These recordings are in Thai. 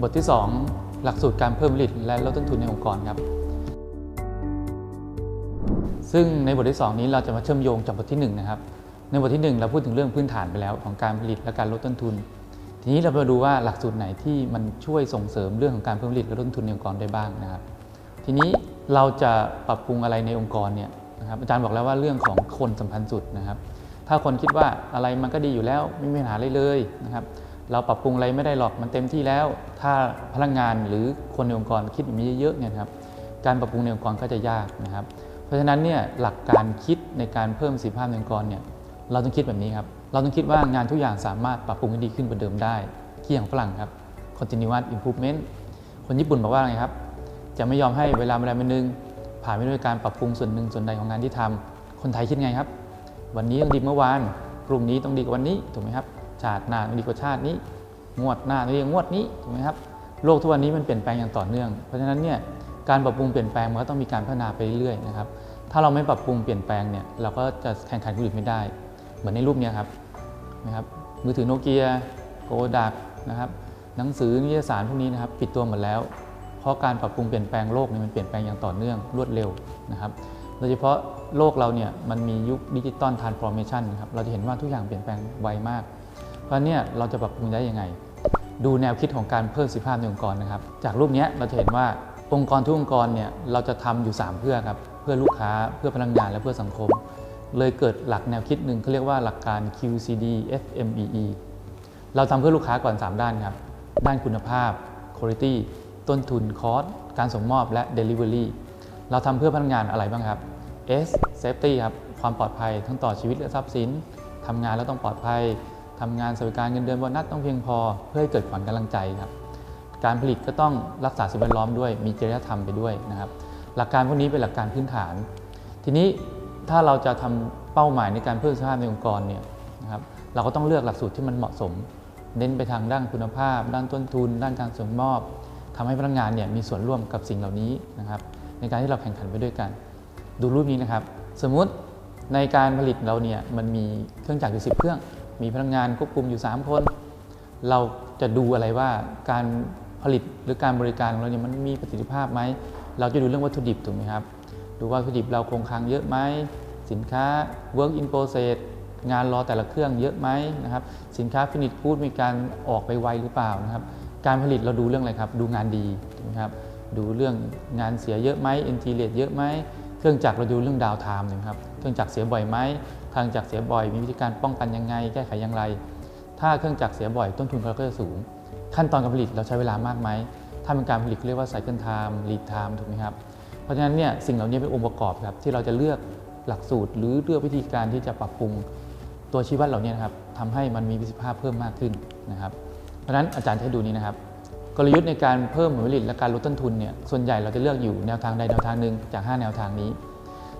บทที่ 2 หลักสูตรการเพิ่มผลิตและลดต้นทุนในองค์กรครับ ซึ่งในบทที่ 2 นี้เราจะมาเชื่อมโยงจากบทที่1นะครับ ในบทที่ 1 เราพูดถึงเรื่องพื้นฐานไปแล้วของการผลิตและการลดต้นทุน ทีนี้เรามาดูว่าหลักสูตรไหนที่มันช่วยส่งเสริมเรื่องของการเพิ่มผลิตและลดต้นทุนในองค์กรได้บ้างนะครับ ทีนี้เราจะปรับปรุงอะไรในองค์กรเนี่ยนะครับอาจารย์บอกแล้วว่าเรื่องของคนสำคัญสุดนะครับ ถ้าคนคิดว่าอะไรมันก็ดีอยู่แล้วไม่มีปัญหาอะไรเลยนะครับ เราปรับปรุงอะไรไม่ได้หรอกมันเต็มที่แล้ว ถ้าพนักงานหรือคนในองค์กรคิดแบบนี้เยอะๆเนี่ยครับการปรับปรุงในองค์กรก็จะยากนะครับ เพราะฉะนั้นเนี่ยหลักการคิดในการเพิ่มประสิทธิภาพในองค์กรเนี่ยเราต้องคิดแบบนี้ครับเราต้องคิดว่างานทุกอย่างสามารถปรับปรุงให้ดีขึ้นกว่าเดิมได้ที่อย่างฝรั่งครับ continuous improvement คนญี่ปุ่นบอกว่าไงครับ จะไม่ยอมให้เวลาเวลานึง ผ่านไปด้วยการปรับปรุงส่วนหนึ่งส่วนใดของงานที่ทำคนไทยคิดไงครับ วันนี้ต้องดีเมื่อวานพรุ่งนี้ต้องดีกว่าวันนี้ถูกไหมครับ ชาติหน้าดีกว่าชาตินี้ งวดหน้าต้องดีงวดนี้ถูกไหมครับโลกทุกวันนี้มันเปลี่ยนแปลงอย่างต่อเนื่อง เพราะฉะนั้นเนี่ยการปรับปรุงเปลี่ยนแปลงมันก็ต้องมีการพัฒนาไปเรื่อยๆนะครับถ้าเราไม่ปรับปรุงเปลี่ยนแปลงเนี่ยเราก็จะแข่งขันคนอื่นไม่ได้ เหมือนในรูปเนี้ยครับนะครับมือถือโนเกียโกดักนะครับหนังสือนิตยสารพวกนี้นะครับปิดตัวหมดแล้ว เพราะการปรับปรุงเปลี่ยนแปลงโลกเนี่ยมันเปลี่ยนแปลงอย่างต่อเนื่องรวดเร็วนะครับโดยเฉพาะโลกเราเนี่ยมันมียุคดิจิตอลทรานส์ฟอร์เมชันนะครับเราจะเห็นว่าทุกอย่างเปลี่ยนแปลงไวมาก เพราะเนี่ยเราจะปรับปรุงได้ยังไง ดูแนวคิดของการเพิ่มสิทธิภาพในองค์กรนะครับ จากรูปเนี้ยเราจะเห็นว่าองค์กรทุกองค์กรเนี่ยเราจะทำอยู่ 3 เพื่อครับเพื่อลูกค้าเพื่อพนักงานและเพื่อสังคม เลยเกิดหลักแนวคิดหนึ่งเขาเรียกว่าหลักการ QCD FMEE เราทำเพื่อลูกค้าก่อน 3 ด้านครับ ด้านคุณภาพ Quality ต้นทุน Cost การส่งมอบและ Delivery เราทำเพื่อพนักงานอะไรบ้างครับ S Safety ครับความปลอดภัยทั้งต่อชีวิตและทรัพย์สินทำงานแล้วต้องปลอดภัย ทำงานสวัสดิการเงินเดือนโบนัสต้องเพียงพอเพื่อให้เกิดขวัญกำลังใจครับ การผลิตก็ต้องรักษาสิ่งแวดล้อมด้วย มีจริยธรรมไปด้วยนะครับ หลักการพวกนี้เป็นหลักการพื้นฐาน ทีนี้ถ้าเราจะทำเป้าหมายในการเพิ่มสภาพในองค์กรเนี่ยนะครับ เราก็ต้องเลือกหลักสูตรที่มันเหมาะสม เน้นไปทางด้านคุณภาพ ด้านต้นทุน ด้านการส่งมอบทำให้พนักงานเนี่ยมีส่วนร่วมกับสิ่งเหล่านี้นะครับ ในการที่เราแข่งขันไปด้วยกัน ดูรูปนี้นะครับ สมมุติในการผลิตเราเนี่ยมันมีเครื่องจักรอยู่10เครื่อง มีพนักงานควบคุมอยู่ 3 คน เราจะดูอะไรว่าการผลิตหรือการบริการของเราเนี่ยมันมีประสิทธิภาพไหม เราจะดูเรื่องวัตถุดิบถูกไหมครับ ดูว่าวัตถุดิบเราคงคลังเยอะไหม สินค้า work in process งานรอแต่ละเครื่องเยอะไหมนะครับ สินค้า finish good มีการออกไปไวหรือเปล่านะครับ การผลิตเราดูเรื่องอะไรครับ ดูงานดีถูกไหมครับ ดูเรื่องงานเสียเยอะไหม n t เ a t e เยอะไหม เครื่องจักรเราดูเรื่องดาวไทม์นะครับ เครื่องจักรเสียบ่อยไหม เครื่องจักรเสียบ่อยมีวิธีการป้องกันยังไง แก้ไขอย่างไร ถ้าเครื่องจักรเสียบ่อยต้นทุนเราก็จะสูง ขั้นตอนการผลิตเราใช้เวลามากไหมถ้าเป็นการผลิตเรียกว่า cycle time lead time ถูกไหมครับเพราะฉะนั้นเนี่ยสิ่งเหล่านี้เป็นองค์ประกอบครับที่เราจะเลือกหลักสูตร หรือเลือกวิธีการที่จะปรับปรุงตัวชี้วัดเหล่านี้นะครับทำให้มันมีประสิทธิภาพเพิ่มมากขึ้นนะครับ เพราะฉะนั้นอาจารย์ให้ดูนี้นะครับกลยุทธ์ในการเพิ่มผลผลิตและการลดต้นทุนเนี่ยส่วนใหญ่เราจะเลือกอยู่แนวทางใดแนวทางหนึ่งจาก 5 แนวทางนี้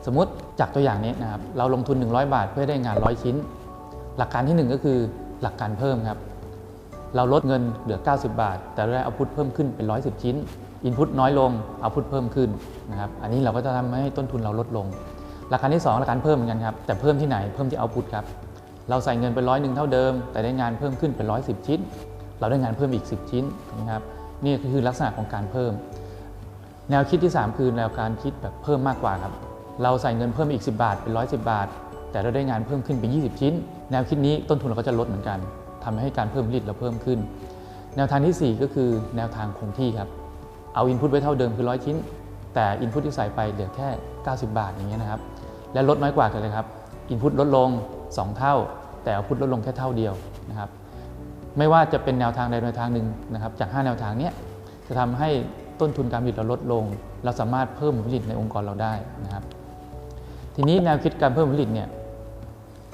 สมมติจากตัวอย่างนี้นะครับเราลงทุน 100 บาท เพื่อได้งาน 100 ชิ้น หลักการที่ 1 ก็คือหลักการเพิ่มครับ เราลดเงินเหลือ 90 บาท แต่ได้เอาพุทเพิ่มขึ้นเป็น 110 ชิ้นอินพุตน้อยลงเอาพุทเพิ่มขึ้นนะครับอันนี้เราก็จะทำให้ต้นทุนเราลดลง หลักการที่ 2 หลักการเพิ่มเหมือนกันครับแต่เพิ่มที่ไหนเพิ่มที่เอาพุทครับเราใส่เงินเป็นร้อยหนึ่งเท่าเดิม แต่ได้งานเพิ่มขึ้นเป็น110ชิ้น เราได้งานเพิ่มอีก 10 ชิ้นนะครับนี่คือลักษณะของการเพิ่ม แนวคิดที่ 3 คือแนวการคิดแบบเพิ่มมากกว่าครับ เราใส่เงินเพิ่มอีก 10 บาท เป็น 110 บาท แต่เราได้งานเพิ่มขึ้นเป็น20 ชิ้น แนวคิดนี้ต้นทุนเราก็จะลดเหมือนกันทำให้การเพิ่มผลิตเราเพิ่มขึ้น แนวทางที่ 4 ก็คือแนวทางคงที่ครับ เอาอินพุตไว้เท่าเดิมคือ 100 ชิ้น แต่อินพุตที่ใส่ไปเหลือแค่ 90 บาทอย่างเงี้ยนะครับ และลดน้อยกว่ากันเลยครับ อินพุตลดลง 2 เท่า แต่เอาพุตลดลงแค่เท่าเดียวนะครับ ไม่ว่าจะเป็นแนวทางใดแนวทางหนึ่งนะครับ จาก 5 แนวทางเนี้ยจะทำให้ต้นทุนการผลิตเราลดลง เราสามารถเพิ่มผลผลิตในองค์กรเราได้นะครับ ทีนี้แนวคิดการเพิ่มผลิตเนี่ย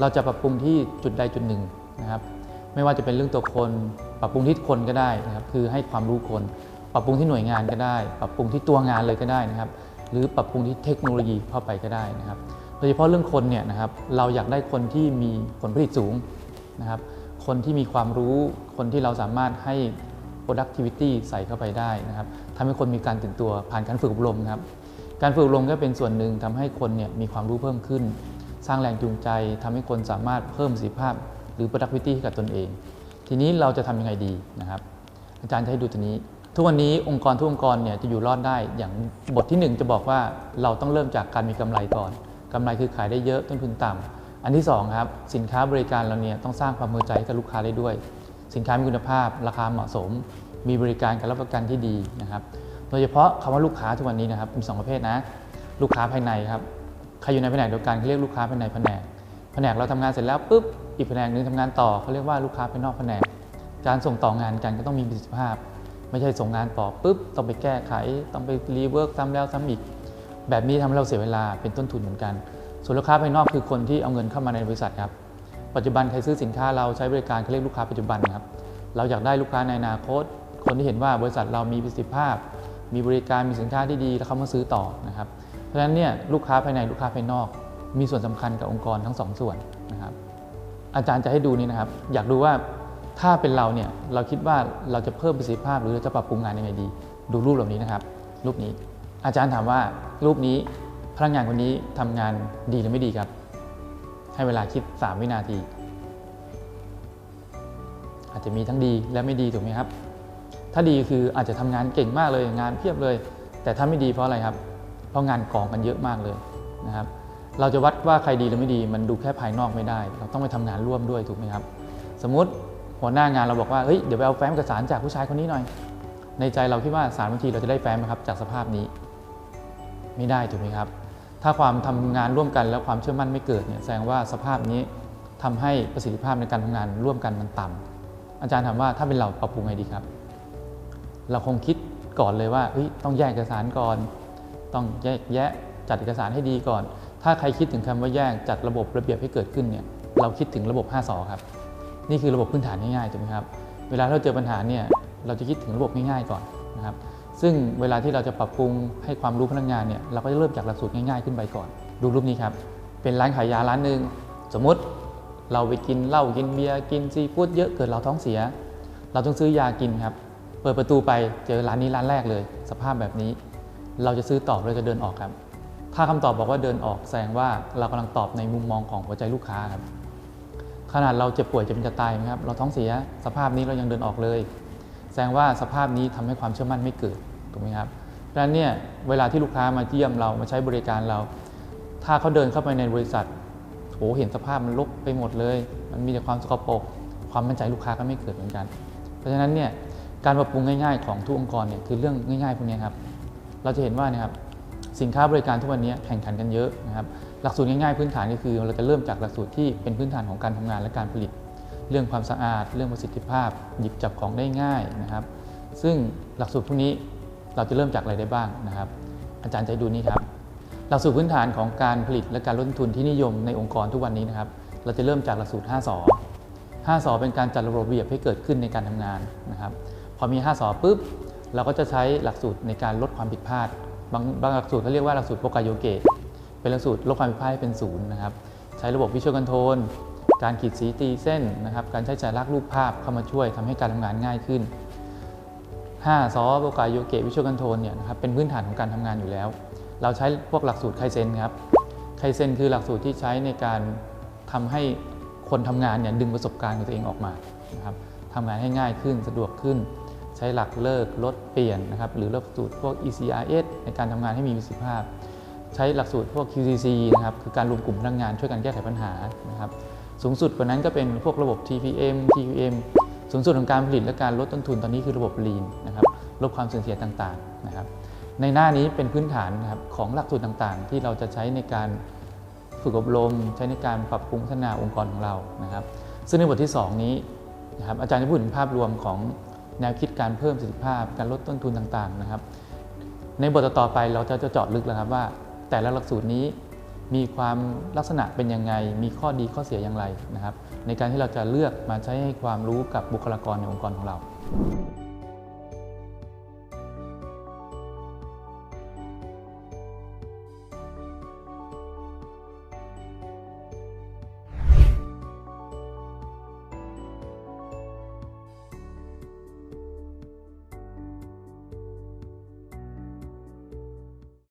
เราจะปรับปรุงที่จุดใดจุดหนึ่งนะครับไม่ว่าจะเป็นเรื่องตัวคน ปรับปรุงที่คนก็ได้นะครับคือให้ความรู้คน ปรับปรุงที่หน่วยงานก็ได้ ปรับปรุงที่ตัวงานเลยก็ได้นะครับ หรือปรับปรุงที่เทคโนโลยีเข้าไปก็ได้นะครับโดยเฉพาะเรื่องคนเนี่ยนะครับเราอยากได้คนที่มีผลผลิตสูงนะครับคนที่มีความรู้คนที่เราสามารถให้ productivity ใส่เข้าไปได้นะครับทำให้คนมีการตื่นตัวผ่านการฝึกอบรมนะครับ การฝึกอบรมก็เป็นส่วนหนึ่งทำให้คนเนี่ยมีความรู้เพิ่มขึ้น สร้างแรงจูงใจทำให้คนสามารถเพิ่มประสิทธิภาพ หรือ productivity ให้กับตนเอง ทีนี้เราจะทำยังไงดีนะครับ อาจารย์จะให้ดูตัวนี้ ทุกวันนี้องค์กรทุกองค์กรเนี่ยจะอยู่รอดได้อย่างบทที่หนึ่งจะบอกว่าเราต้องเริ่มจากการมีกำไรก่อนกำไรคือขายได้เยอะต้นทุนต่ำอันที่สองครับสินค้าบริการเราเนี่ยต้องสร้างความมือใจให้กับลูกค้าได้ด้วย สินค้ามีคุณภาพ ราคาเหมาะสม มีบริการการรับประกันที่ดีนะครับ โดยเฉพาะคำว่าลูกค้าทุกวันนี้นะครับมีสองประเภทนะ ลูกค้าภายในครับใครอยู่ในแผนกเดียวกันเขาเรียกลูกค้าภายในแผนกแผนกเราทำงานเสร็จแล้วปุ๊บอีกแผนกหนึงทำงานต่อเขาเรียกว่าลูกค้าภายนอกแผนก การส่งต่องานกันก็ต้องมีประสิทธิภาพ ไม่ใช่ส่งงานต่อปุ๊บต้องไปแก้ไข ต้องไปรีเวิร์กซ้ำแล้วซ้ำอีก แบบนี้ทำให้เราเสียเวลาเป็นต้นทุนเหมือนกัน ส่วนลูกค้าภายนอกคือคนที่เอาเงินเข้ามาในบริษัทครับปัจจุบันใครซื้อสินค้าเราใช้บริการเขาเรียกลูกค้าปัจจุบันครับเราอยากได้ลูกค้าในอนาคต คนที่เห็นว่าบริษัทเรามีประสิทธิภาพ มีบริการมีสินค้าที่ดีแล้วเขามาซื้อต่อนะครับ เพราะฉะนั้นเนี่ยลูกค้าภายในลูกค้าภายนอก มีส่วนสำคัญกับองค์กรทั้งสองส่วนนะครับ อาจารย์จะให้ดูนี่นะครับ อยากดูว่าถ้าเป็นเราเนี่ยเราคิดว่าเราจะเพิ่มประสิทธิภาพหรือเราจะปรับปรุงงานยังไงดี ดูรูปเหล่านี้นะครับ รูปนี้ อาจารย์ถามว่ารูปนี้พนักงานคนนี้ทำงานดีหรือไม่ดีครับ ให้เวลาคิด 3 วินาที อาจจะมีทั้งดีและไม่ดีถูกไหมครับ ถ้าดีคืออาจจะทำงานเก่งมากเลยงานเพียบเลย แต่ถ้าไม่ดีเพราะอะไรครับ เพราะงานกองกันเยอะมากเลยนะครับ เราจะวัดว่าใครดีหรือไม่ดี มันดูแค่ภายนอกไม่ได้ เราต้องไปทำงานร่วมด้วยถูกไหมครับ สมมติหัวหน้างานเราบอกว่าเฮ้ยเดี๋ยวไปเอาแฟ้มเอกสารจากผู้ชายคนนี้หน่อย ในใจเราคิดว่าสารบางทีเราจะได้แฟ้มไหมครับจากสภาพนี้ ไม่ได้ถูกไหมครับ ถ้าความทำงานร่วมกันแล้วความเชื่อมั่นไม่เกิดเนี่ยแสดงว่าสภาพนี้ทำให้ประสิทธิภาพในการทำงานร่วมกันมันต่ำอาจารย์ถามว่าถ้าเป็นเราปรับปรุงไงดีครับ เราคงคิดก่อนเลยว่าต้องแยกเอกสารก่อน ต้องแยกแยะจัดเอกสารให้ดีก่อน ถ้าใครคิดถึงคำว่าแยกจัดระบบระเบียบให้เกิดขึ้นเนี่ยเราคิดถึงระบบ 5สอครับ นี่คือระบบพื้นฐานง่ายๆถูกไหมครับ เวลาเราเจอปัญหาเนี่ยเราจะคิดถึงระบบง่ายๆก่อนนะครับ ซึ่งเวลาที่เราจะปรับปรุงให้ความรู้พนักงานเนี่ยเราก็จะเริ่มจากหลักสูตรง่ายๆขึ้นไปก่อน ดูรูปนี้ครับ เป็นร้านขายยาร้านหนึ่งสมมติเราไปกินเหล้ากินเบียร์กินซีฟู้ดเยอะเกิดเราท้องเสีย เราต้องซื้อยากินครับ เปิดประตูไปเจอร้านนี้ร้านแรกเลย สภาพแบบนี้ เราจะซื้อตอบเราจะเดินออกครับ ถ้าคำตอบบอกว่าเดินออกแสดงว่าเรากำลังตอบในมุมมองของหัวใจลูกค้าครับขนาดเราเจ็บป่วยจะเป็นจะตายไหมครับเราท้องเสียสภาพนี้เรายังเดินออกเลย แสดงว่าสภาพนี้ทำให้ความเชื่อมั่นไม่เกิดถูกไหมครับดังนั้นเนี่ยเวลาที่ลูกค้ามาเยี่ยมเรามาใช้บริการเรา ถ้าเขาเดินเข้าไปในบริษัทโหเห็นสภาพมันรกไปหมดเลย มันมีแต่ความสกปรกความมั่นใจลูกค้าก็ไม่เกิดเหมือนกัน เพราะฉะนั้นเนี่ย การปรับปรุงง่ายๆของทุกองค์กรเนี่ยคือเรื่องง่ายๆพวกนี้ครับ เราจะเห็นว่านะครับสินค้าบริการทุกวันนี้แข่งขันกันเยอะนะครับ หลักสูตรง่ายๆพื้นฐานก็คือ เราจะเริ่มจากหลักสูตรที่เป็นพื้นฐานของการทำงานและการผลิต เรื่องความสะอาด เรื่องประสิทธิภาพ หยิบจับของได้ง่ายนะครับ ซึ่งหลักสูตรพวกนี้เราจะเริ่มจากอะไรได้บ้างนะครับ อาจารย์จะให้ดูนี่ครับ หลักสูตรพื้นฐานของการผลิตและการลดทุนที่นิยมในองค์กรทุกวันนี้นะครับ เราจะเริ่มจากหลักสูตร 5สอ5สอเป็นการจัดระบบระเบียบให้เกิดขึ้นในการทำงานนะครับ พอมี 5สอปุ๊บ เราก็จะใช้หลักสูตรในการลดความผิดพลาด บางบางหลักสูตรเขาเรียกว่าหลักสูตรโปรกาโยเกะเป็นหลักสูตรลดความผิดพลาดให้เป็นศูนย์นะครับ ใช้ระบบวิชวลคอนโทรลการขีดสีตีเส้นนะครับ การใช้จ่ายลากรูปภาพเข้ามาช่วยทำให้การทำงานง่ายขึ้น 5ซอโปรกาโยเกะวิชวลคอนโทรลเนี่ยนะครับเป็นพื้นฐานของการทำงานอยู่แล้ว เราใช้พวกหลักสูตรไคเซนครับ ไคเซนคือหลักสูตรที่ใช้ในการทำให้คนทำงานเนี่ยดึงประสบการณ์ของตัวเองออกมานะครับทำงานให้ง่ายขึ้นสะดวกขึ้น ใช้หลักเลิกลดเปลี่ยนนะครับหรือหลักสูตรพวก ECRS ในการทำงานให้มีประสิทธิภาพ ใช้หลักสูตรพวก QCC นะครับคือการรวมกลุ่มพนักงานช่วยกันแก้ไขปัญหานะครับสูงสุดกว่านั้นก็เป็นพวกระบบ TPM TQM สูงสุดของการผลิตและการลดต้นทุนตอนนี้คือระบบ Lean นะครับลดความสื่อมเสียต่างๆนะครับในหน้านี้เป็นพื้นฐานนะครับของหลักสูตรต่างๆ ที่เราจะใช้ในการฝึกอบรม ใช้ในการปรับปรุงพัฒนาองค์กรของเรานะครับ ซึ่งในบทที่ 2 นี้นะครับอาจารย์จะพูดถึงภาพรวมของ แนวคิดการเพิ่มประสิทธิภาพ การลดต้นทุนต่างๆนะครับ ในบทต่อไปเราจะเจาะลึกแล้วครับว่า แต่ละหลักสูตรนี้มีความลักษณะเป็นยังไง มีข้อดีข้อเสียอย่างไรนะครับ ในการที่เราจะเลือกมาใช้ให้ความรู้กับบุคลากรในองค์กรของเรา